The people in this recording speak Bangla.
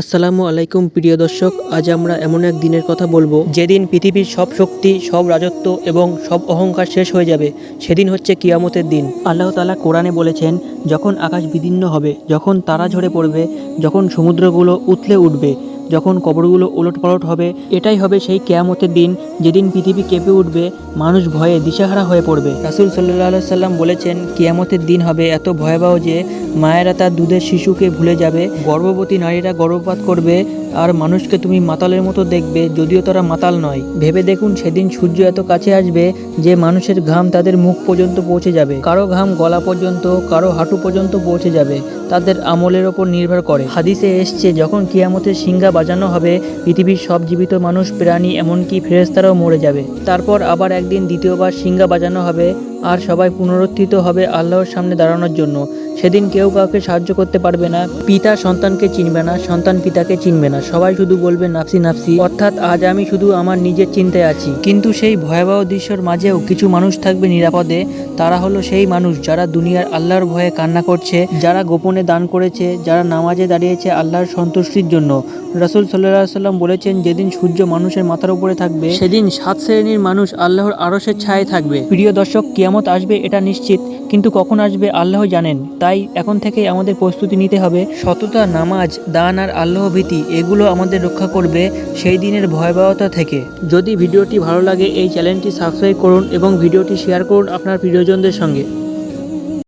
আসসালামু আলাইকুম প্রিয় দর্শক, আজ আমরা এমন এক দিনের কথা বলব। যেদিন পৃথিবীর সব শক্তি, সব রাজত্ব এবং সব অহংকার শেষ হয়ে যাবে, সেদিন হচ্ছে কিয়ামতের দিন। আল্লাহ তালা কোরআনে বলেছেন, যখন আকাশ বিদীর্ণ হবে, যখন তারা ঝরে পড়বে, যখন সমুদ্রগুলো উথলে উঠবে যখন কবরগুলো ওলটপালট হবে, এটাই হবে সেই কেয়ামতের দিন যেদিন পৃথিবী কেঁপে উঠবে, মানুষ ভয়ে দিশাহারা হয়ে পড়বে। রাসুল সাল্লাহ সাল্লাম বলেছেন, কেয়ামতের দিন হবে এত ভয়াবহ যে মায়েরা তার দুধের শিশুকে ভুলে যাবে, গর্ভবতী নারীরা গর্ভপাত করবে, আর মানুষকে তুমি মাতালের মতো দেখবে, যদিও তারা মাতাল নয়। ভেবে দেখুন, সেদিন সূর্য এত কাছে আসবে যে মানুষের ঘাম তাদের মুখ পর্যন্ত পৌঁছে যাবে। কারও ঘাম গলা পর্যন্ত, কারও হাঁটু পর্যন্ত পৌঁছে যাবে। তাদের আমলের ওপর নির্ভর করে। হাদিসে এসছে, যখন কিয়ামতের সিংহা বাজানো হবে। পৃথিবীর সব জীবিত মানুষ, প্রাণী, এমনকি ফেরেস্তারাও মরে যাবে। তারপর আবার একদিন দ্বিতীয়বার সিঙ্গা বাজানো হবে আর সবাই পুনরুত্থিত হবে আল্লাহর সামনে দাঁড়ানোর জন্য। সেদিন কেউ কাউকে সাহায্য করতে পারবে না। পিতা সন্তানকে চিনবে না, সন্তান পিতাকে চিনবে না। সবাই শুধু বলবে, নাফসি নাফসি। অর্থাৎ আজ আমি শুধু আমার নিজের চিন্তায় আছি। কিন্তু সেই ভয়াবহ দৃশ্যর মাঝেও কিছু মানুষ থাকবে নিরাপদে। তারা হলো সেই মানুষ যারা দুনিয়ার আল্লাহর ভয়ে কান্না করছে, যারা গোপনে দান করেছে, যারা নামাজে দাঁড়িয়েছে আল্লাহর সন্তুষ্টির জন্য। রাসুল সাল্লাহ সাল্লাম বলেছেন, যেদিন সূর্য মানুষের মাথার উপরে থাকবে, সেদিন সাত শ্রেণির মানুষ আল্লাহর আরশের ছায়ে থাকবে। প্রিয় দর্শক, কিয়ামত আসবে, এটা নিশ্চিত। কিন্তু কখন আসবে, আল্লাহ জানেন। তাই এখন থেকে আমাদের প্রস্তুতি নিতে হবে। সততা, নামাজ, দান আর আল্লাহ ভীতি, এগুলো আমাদের রক্ষা করবে সেই দিনের ভয়াবহতা থেকে। যদি ভিডিওটি ভালো লাগে, এই চ্যানেলটি সাবস্ক্রাইব করুন এবং ভিডিওটি শেয়ার করুন আপনার প্রিয়জনদের সঙ্গে।